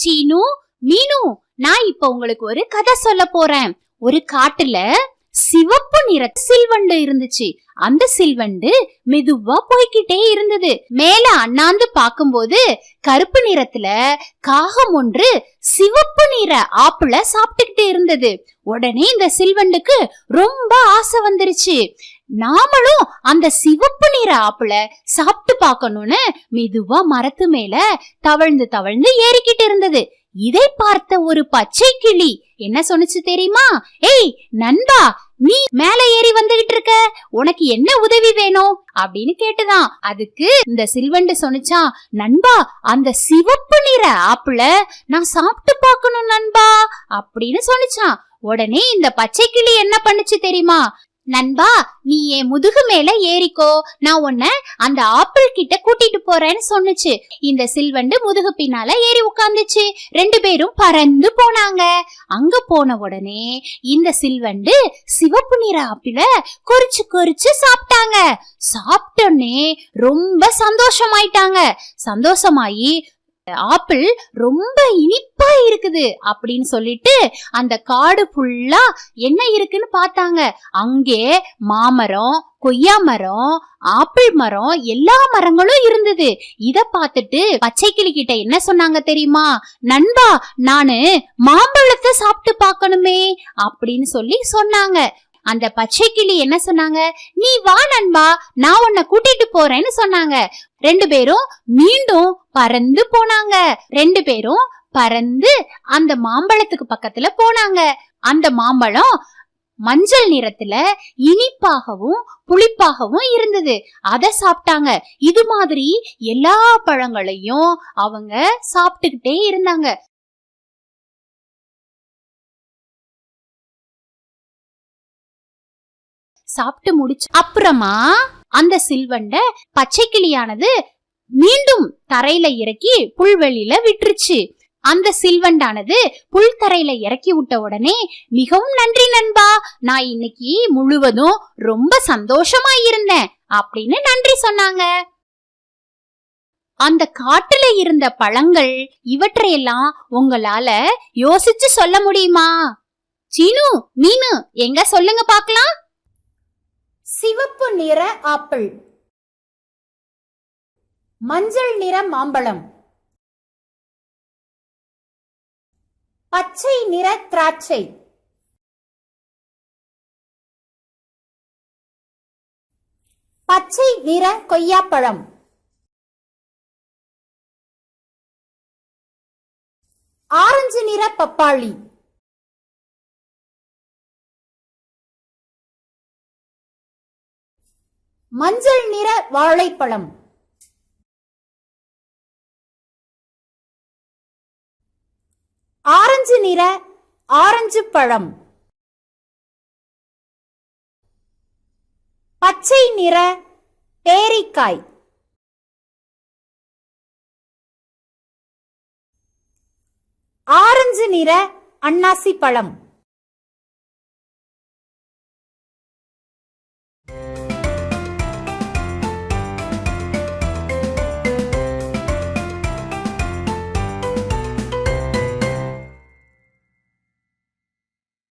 சீனு மீனு நான் இப்ப உங்களுக்கு ஒரு கதை சொல்ல போறேன். ஒரு காட்டுல சிவப்பு நிற சில்வண்டு இருந்துச்சு. அந்த சில்வண்டு மெதுவா போய்கிட்டே இருந்தது. மேல அண்ணாந்து பாக்கும்போது கருப்பு நிறத்துல காகம் ஒன்று சிவப்பு நிற ஆப்பிள சாப்பிட்டுக்கிட்டு இருந்தது. உடனே இந்த சில்வண்டுக்கு ரொம்ப ஆசை வந்துருச்சு. நாமளும் அந்த சிவப்பு நிற ஆப்பிள சாப்பிட்டு பார்க்கணும்னு மெதுவா மரத்து மேல தவழ்ந்து தவழ்ந்து ஏறிக்கிட்டு இருந்தது. இதை பார்த்த ஒரு பச்சை கிளி என்ன சொன்னுச்சு தெரியுமா? ஏய் நண்பா நீ மேல ஏறி வந்துகிட்டு இருக்க. உனக்கு என்ன உதவி வேணும்? அப்படின்னு கேட்டுதான். அதுக்கு இந்த சில்வண்டு சொன்னுச்சா நண்பா அந்த சிவப்பு நிற ஆப்பிள நான் சாப்பிட்டு பார்க்கணும் நண்பா அப்படின்னு சொன்னுச்சான் உடனே இந்த பச்சை கிளி என்ன பண்ணுச்சு தெரியுமா? நண்பா நீ என் முதுகு மேல ஏறிக்கோ. நான் உன்ன அந்த ஆப்பிள் கிட்ட கூட்டிட்டு போறேன்னு சொன்னுச்சு. இந்த சில்வண்டு முதுகு பின்னால ஏறி உட்காந்துச்சு ரெண்டு பேரும் பறந்து போனாங்க. அங்க போன உடனே இந்த சில்வண்டு சிவப்பு நிற ஆப்பிள கொறிச்சு கொறிச்சு சாப்பிட்டாங்க. சாப்பிட்டோன்னே ரொம்ப சந்தோஷமாயிட்டாங்க. சந்தோஷமாயி ஆப்பிள் ரொம்ப இனிப்பா இருக்குது அப்படின்னு சொல்லிட்டு அந்த காடு ஃபுல்லா என்ன இருக்குன்னு பார்த்தாங்க. அங்கே மாமரம் கொய்யா மரம் ஆப்பிள் மரம் எல்லா மரங்களும் இருந்தது. இத பார்த்துட்டு பச்சை கிளி கிட்ட என்ன சொன்னாங்க தெரியுமா? நண்பா நானு மாம்பழத்தை சாப்பிட்டு பார்க்கணுமே அப்படின்னு சொல்லி சொன்னாங்க. அந்த பச்சை கிளி என்ன சொன்னாங்க? நீ வா நண்பா நான் உன்னை கூட்டிட்டு போறேன்னு சொன்னாங்க. ரெண்டு பேரும் மீண்டும் பறந்து போனாங்க. ரெண்டு பேரும் பறந்து அந்த மாம்பழத்துக்கு பக்கத்துல போனாங்க. அந்த மாம்பழம் மஞ்சள் நிறத்துல இனிப்பாகவும் புளிப்பாகவும் இருந்தது. அத சாப்பிட்டாங்க. இது மாதிரி எல்லா பழங்களையும் அவங்க சாப்பிட்டுக்கிட்டே இருந்தாங்க. சாப்பிட்டு முடிச்சு அப்புறமா அந்த சில்வண்ட பச்சை கிளியானது மீண்டும் தரையில இறக்கி புல்வெளியில விட்டுருச்சு. அந்த சில்வண்டானது புல் தரையில இறக்கி விட்ட உடனே மிகவும் நன்றி நண்பா நான் இன்னைக்கு முழுவதும் ரொம்ப சந்தோஷமா இருந்தேன் அப்படின்னு நன்றி சொன்னாங்க. அந்த காட்டுல இருந்த பழங்கள் இவற்றையெல்லாம் உங்களால யோசிச்சு சொல்ல முடியுமா? சீனு மீனு எங்க? சொல்லுங்க பாக்கலாம் சிவப்பு நிற ஆப்பிள். மஞ்சள் நிற மாம்பழம். பச்சை நிற திராட்சை. பச்சை நிற கொய்யாப்பழம். ஆரஞ்சு நிற பப்பாளி. மஞ்சள் நிற வாழைப்பழம். ஆரஞ்சு நிற ஆரஞ்சு பழம். பச்சை நிற பேரிக்காய். ஆரஞ்சு நிற அன்னாசி பழம்.